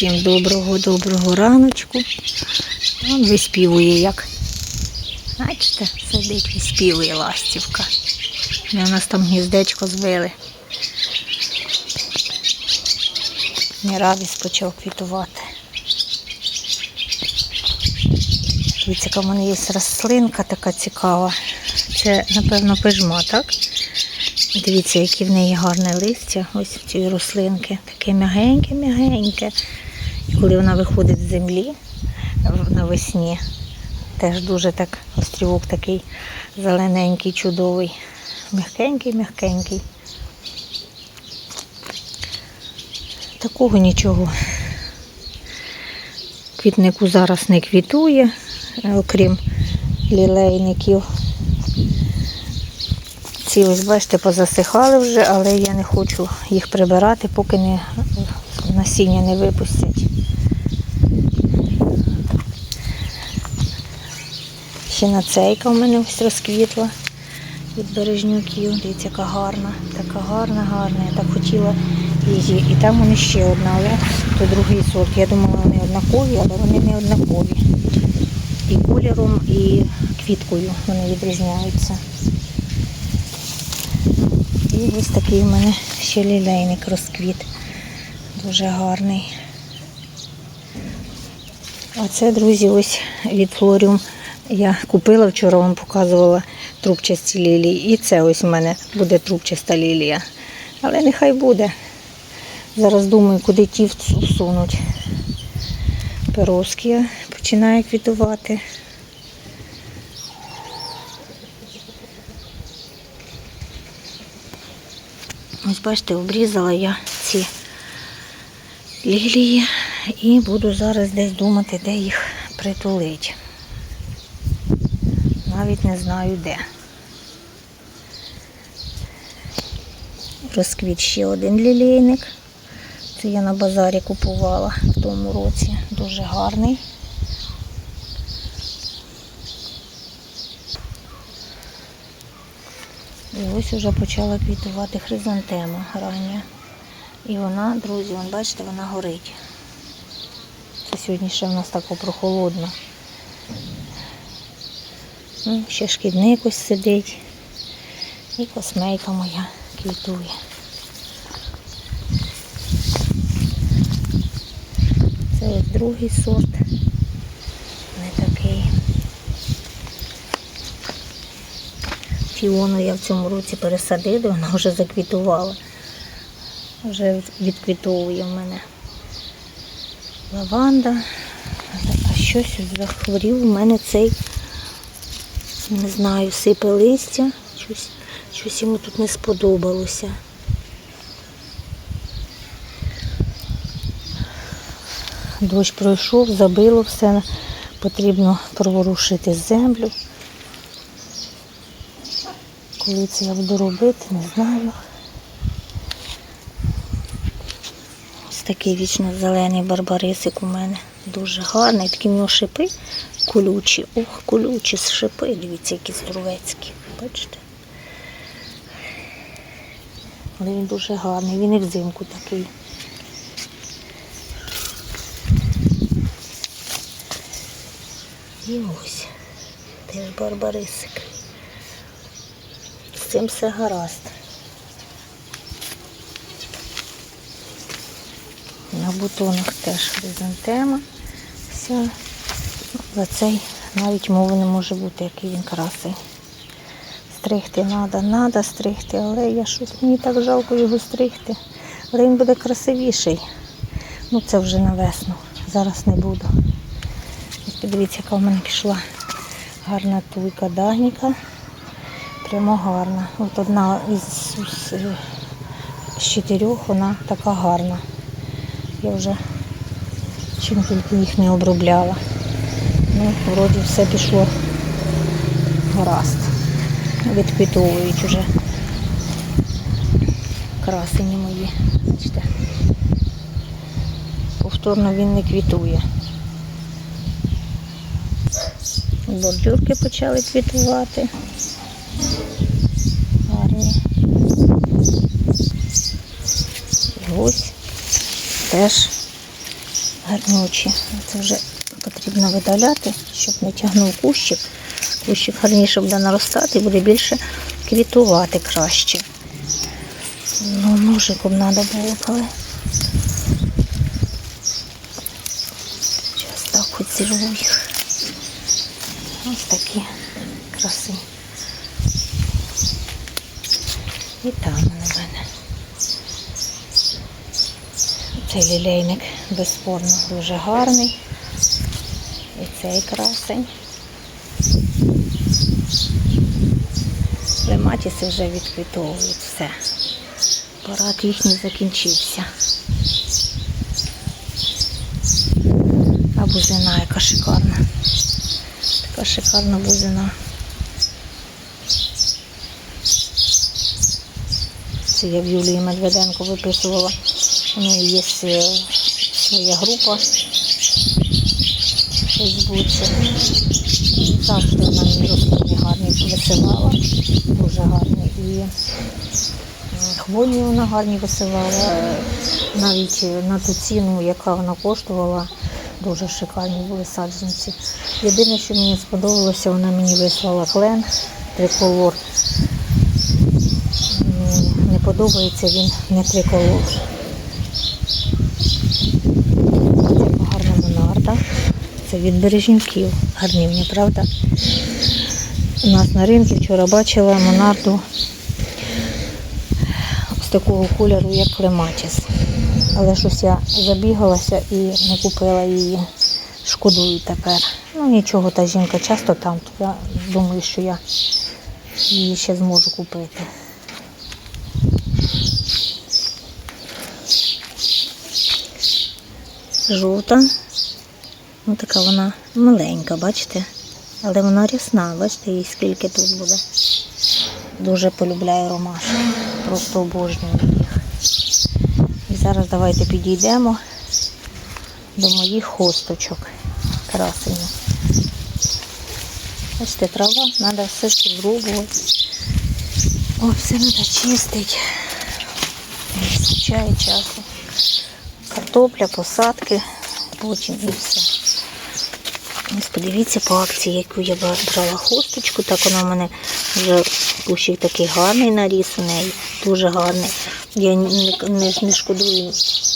Всім доброго-доброго раночку. Він виспівує як. Бачите, сидить, виспівує ластівка. У нас там гніздечко звили. Міравіс почав квітувати. Дивіться, в мене є рослинка така цікава. Це, напевно, пижма, так? Дивіться, які в неї гарне листя, ось цієї рослинки. Таке м'ягеньке-м'ягеньке. Коли вона виходить з землі навесні, теж дуже так острівок такий зелененький, чудовий. М'ягенький-м'ягенький. Такого нічого. Квітнику зараз не квітує, е, окрім лілейників. Ці ось, бачите, позасихали вже, але я не хочу їх прибирати, поки не насіння не випустять. Ще нацейка у мене ось розквітла від бережнюків. Дивіться, яка гарна, така гарна, гарна. Я так хотіла її. І там вони ще одна, але то другий сорт. Я думала, вони однакові, але вони не однакові. І кольором, і квіткою вони відрізняються. І ось такий в мене ще лілейник розквіт. Дуже гарний. А це, друзі, ось від флоріум я купила вчора, вам показувала трубчасті лілії. І це ось в мене буде трубчаста лілія. Але нехай буде. Зараз думаю, куди ті всу- всунуть. Перовський починає квітувати. Ось бачите, обрізала я ці лілії і буду зараз десь думати, де їх притулити. Навіть не знаю де. Розквіт ще один лілійник. Це я на базарі купувала в тому році. Дуже гарний. І ось уже почала квітувати хризантема рання. І вона, друзі, вон, бачите, вона горить. Це сьогодні ще в нас тако прохолодно. Ну, ще шкідник ось сидить. І космейка моя квітує. Це ось другий сорт. Не такий. Фіону я в цьому році пересадила, вона вже заквітувала. Вже відквітовує в мене лаванда. А щось захворів у мене цей, не знаю, сипе листя. Щось, щось йому тут не сподобалося. Дощ пройшов, забило все, потрібно проворушити землю. Коли це я буду робити, не знаю. Ось такий вічно зелений барбарисик у мене. Дуже гарний, такі в нього шипи колючі. Ох, колючі шипи, дивіться, які здоровецькі. Бачите? Але він дуже гарний, він і взимку такий. І ось теж барбарисик. З цим все гаразд. На бутонах теж хризантема. Вся. За цей навіть мови не може бути, який він красий. Стригти треба, треба стригти, але я щось мені так жалко його стригти. Але він буде красивіший. Ну це вже на весну. Зараз не буду. Ось подивіться, яка в мене пішла гарна туйка дагніка. Прямо гарна. От одна із, з, е, з чотирьох вона така гарна. Я вже чим тільки їх не обробляла. Ну, вроді все пішло гаразд. Відквітовують уже красені мої. Бачите. Повторно він не квітує. Бордюрки почали квітувати. Гарні. І ось теж гарнючі. Це вже потрібно видаляти, щоб не тягнув кущик. Кущик гарніше буде наростати і буде більше квітувати краще. Ну, ножиком треба було, коли. Зараз так хоч зірву їх. Ось такі краси. І там в мене. Цей лілейник безспорно дуже гарний. Цей красень. Лематіси вже відквітовують все. Парад їхній закінчився. А бузина яка шикарна. Така шикарна бузина. Це я в Юлії Медведенко виписувала. У неї є е, своя група Фейсбуці. Завжди вона мені рослини гарні висилала. Дуже гарні. І хвойні вона гарні висилала. Навіть на ту ціну, яка вона коштувала, дуже шикарні були саджанці. Єдине, що мені сподобалося, вона мені вислала клен триколор. Не подобається він не триколор. Це гарна монарда. Це від бережнюків. Гарнівні, правда? У нас на ринку вчора бачила монарду з такого кольору, як клематіс. Але щось я забігалася і не купила її. Шкодую тепер. Ну нічого, та жінка часто там, то я думаю, що я її ще зможу купити. Жовта. Ну така вона маленька, бачите? Але вона рясна, бачите, їй скільки тут буде. Дуже полюбляю ромашки. Просто обожнюю їх. І зараз давайте підійдемо до моїх хосточок. Красені. Бачите, трава, треба все це зрубувати. О, все треба чистити. Не вистачає часу. Картопля, посадки, потім і все. Ось подивіться по акції, яку я брала хусточку. Так вона в мене вже кущик такий гарний наріс у неї, дуже гарний. Я не, не, не шкодую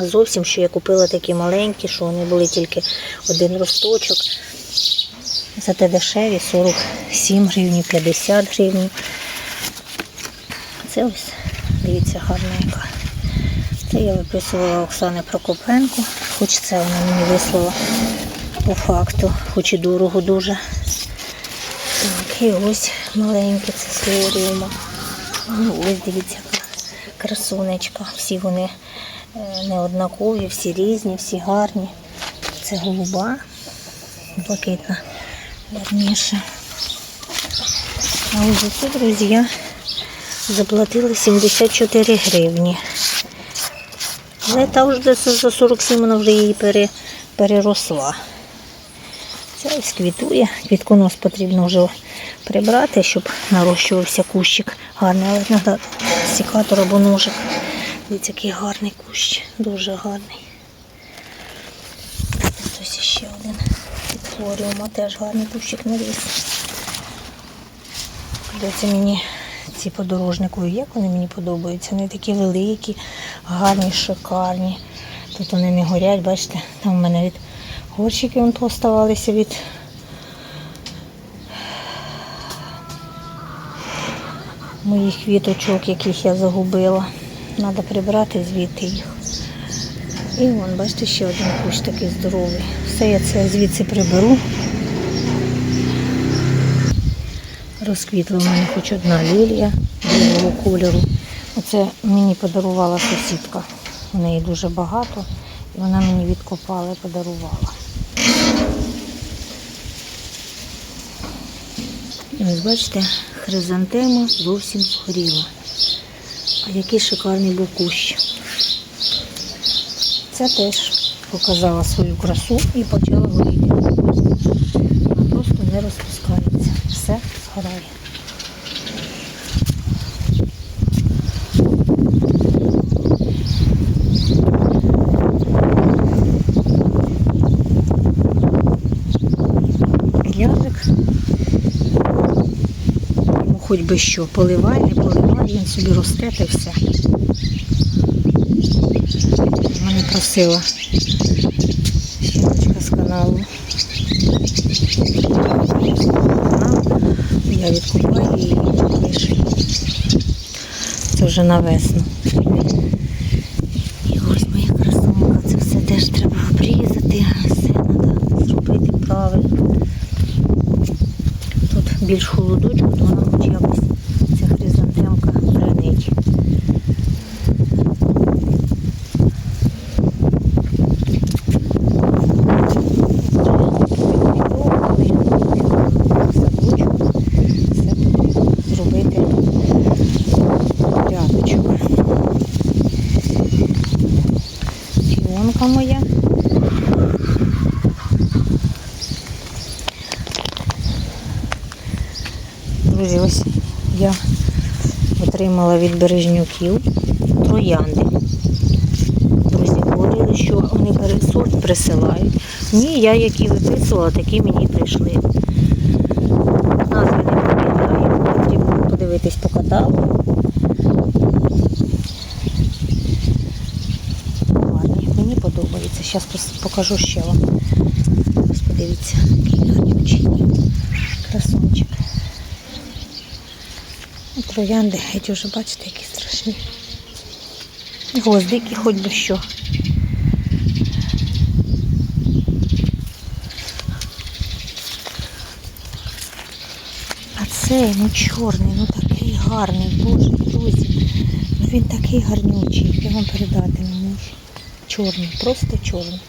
зовсім, що я купила такі маленькі, що вони були тільки один росточок. Зате дешеві 47 гривень, 50 гривень. Це ось, дивіться, гарна яка. Це я виписувала Оксани Прокопенко, хоч це вона мені вислала по факту, хоч і дорого дуже. Так, і ось маленьке це слоріума. Ну, ось дивіться, красунечка. Всі вони е, неоднакові, всі різні, всі гарні. Це голуба, блакитна, гарніше. А ось за це, друзі, я заплатила 74 гривні. Але та вже за 47 вона вже її пере, переросла. Це ось квітує. Квітконос потрібно вже прибрати, щоб нарощувався кущик гарний, але треба сікатор або ножик. Дивіться, який гарний кущ, дуже гарний. Ось ще один від флоріума, теж гарний кущик наріс. Подобається мені ці подорожникові, як вони мені подобаються. Вони такі великі, гарні, шикарні. Тут вони не горять, бачите, там у мене від горщики вон поставалися від моїх квіточок, яких я загубила. Треба прибрати звідти їх. І вон, бачите, ще один кущ такий здоровий. Все я це звідси приберу. Розквітла в мене хоч одна лілія білого кольору. Оце мені подарувала сусідка. У неї дуже багато. І вона мені відкопала і подарувала. І ось бачите, хризантема зовсім згоріла. А який шикарний був кущ. Це теж показала свою красу і почала горіти. Вона просто не розпускається. Все згорає. ягик. Йому ну, хоч би що, поливай, не поливай, він собі росте та все. Мене просила жіночка з каналу. Я відкупаю і Це вже на весну. Більш холодочку, то вона хоч якось ця хризантемка бренить. Все потрібно зробити рядочок. Фіонка моя. Друзі, ось я отримала від бережнюків троянди. Друзі говорили, що вони пересорт присилають. Ні, я які виписувала, такі мені прийшли. Назви не пам'ятаю, потрібно подивитись по каталогу. Мені подобається. Зараз покажу ще вам. Ось подивіться, який гарнючий красунчик. Троянди, геть уже бачите, які страшні. Гвоздики хоч би що. А цей, ну чорний, ну такий гарний, боже, друзі. Ну він такий гарнючий, я вам передати не можу. Чорний, просто чорний.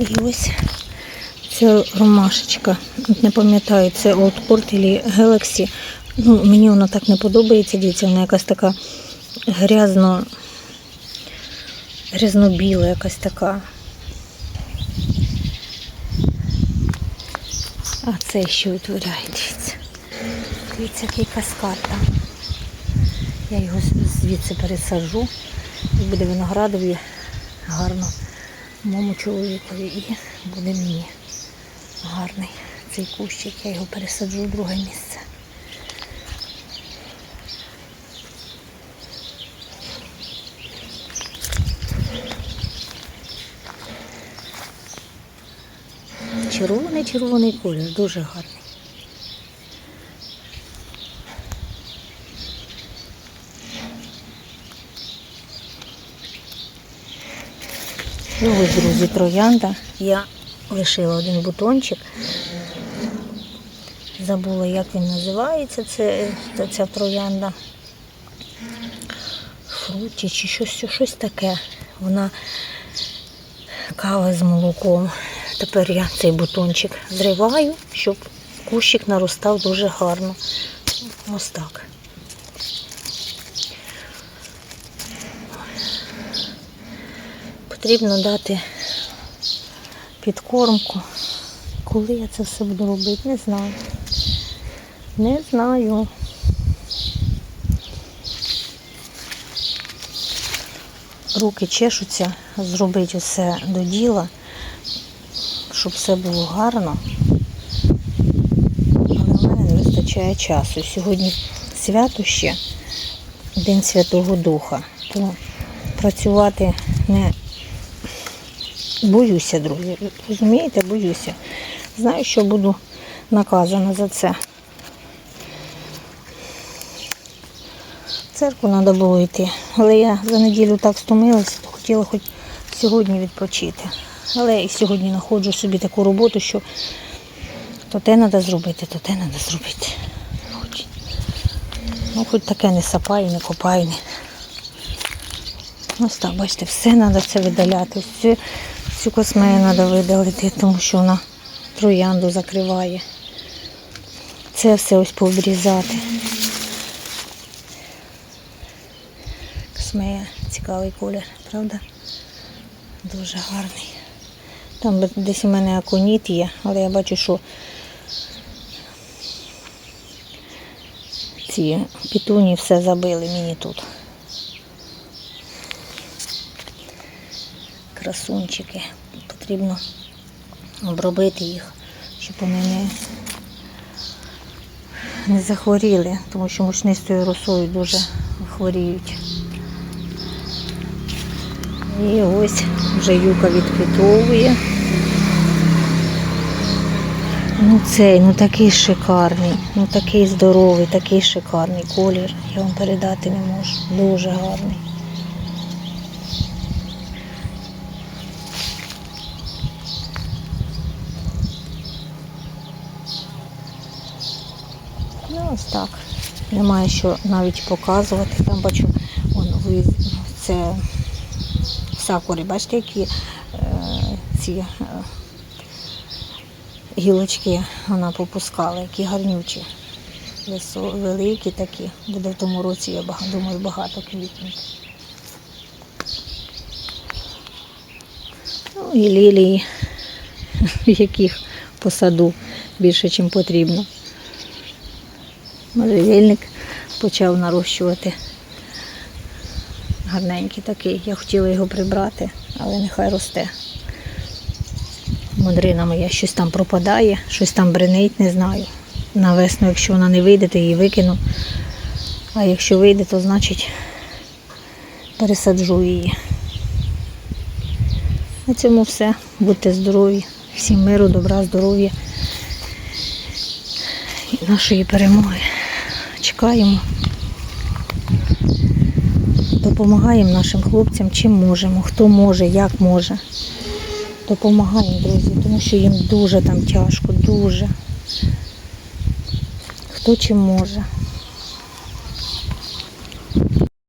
І ось це ромашечка. Не пам'ятаю, це Court чи Galaxy. Ну, мені вона так не подобається, дивіться, вона якась така грязно, грязно-біла якась така. А це що утворяє, дивіться. Дивіться, який каскад там. Я його звідси пересаджу. І буде виноградові гарно моєму чоловікові і буде мені гарний цей кущик. Я його пересаджу в друге місце. Червоний червоний колір, дуже гарний. І ось, друзі, троянда. Я лишила один бутончик. Забула, як він називається, це, це ця троянда. Фруті чи щось, щось таке. Вона кава з молоком. Тепер я цей бутончик зриваю, щоб кущик наростав дуже гарно. Ось так. Потрібно дати підкормку. Коли я це все буду робити, не знаю. Не знаю. Руки чешуться, зробити все до діла, щоб все було гарно. Але в мене не вистачає часу. Сьогодні свято ще, День Святого Духа. То працювати не боюся, друзі. Розумієте, боюся. Знаю, що буду наказана за це. Церкву треба було йти. Але я за неділю так стомилася, то хотіла хоч сьогодні відпочити. Але і сьогодні знаходжу собі таку роботу, що то те треба зробити, то те треба зробити. Хоч, ну, хоч таке не сапай, не копай. Не. Ось так, бачите, все треба це видаляти. Всю, всю космею треба видалити, тому що вона троянду закриває. Це все ось пообрізати. Космея цікавий колір, правда? Дуже гарний. Там десь у мене аконіт є, але я бачу, що ці пітуні все забили мені тут. Красунчики. Потрібно обробити їх, щоб вони не не захворіли, тому що мучнистою росою дуже хворіють. І ось вже юка відквітовує. Ну цей, ну такий шикарний, ну такий здоровий, такий шикарний колір. Я вам передати не можу. Дуже гарний. Так. Немає що навіть показувати. Там бачу, вон, це сакури, бачите, які е, ці е, гілочки вона попускала, які гарнючі. Великі такі. Буде в тому році, я думаю, багато квітнуть. Ну і лілії, яких по саду більше, ніж потрібно. Можжевельник почав нарощувати. Гарненький такий. Я хотіла його прибрати, але нехай росте. Модрина моя щось там пропадає, щось там бренить, не знаю. На весну, якщо вона не вийде, то її викину. А якщо вийде, то значить пересаджу її. На цьому все. Будьте здорові. Всім миру, добра, здоров'я і нашої перемоги. Чекаємо. Допомагаємо нашим хлопцям чим можемо, хто може, як може. Допомагаємо, друзі, тому що їм дуже там тяжко, дуже. Хто чим може.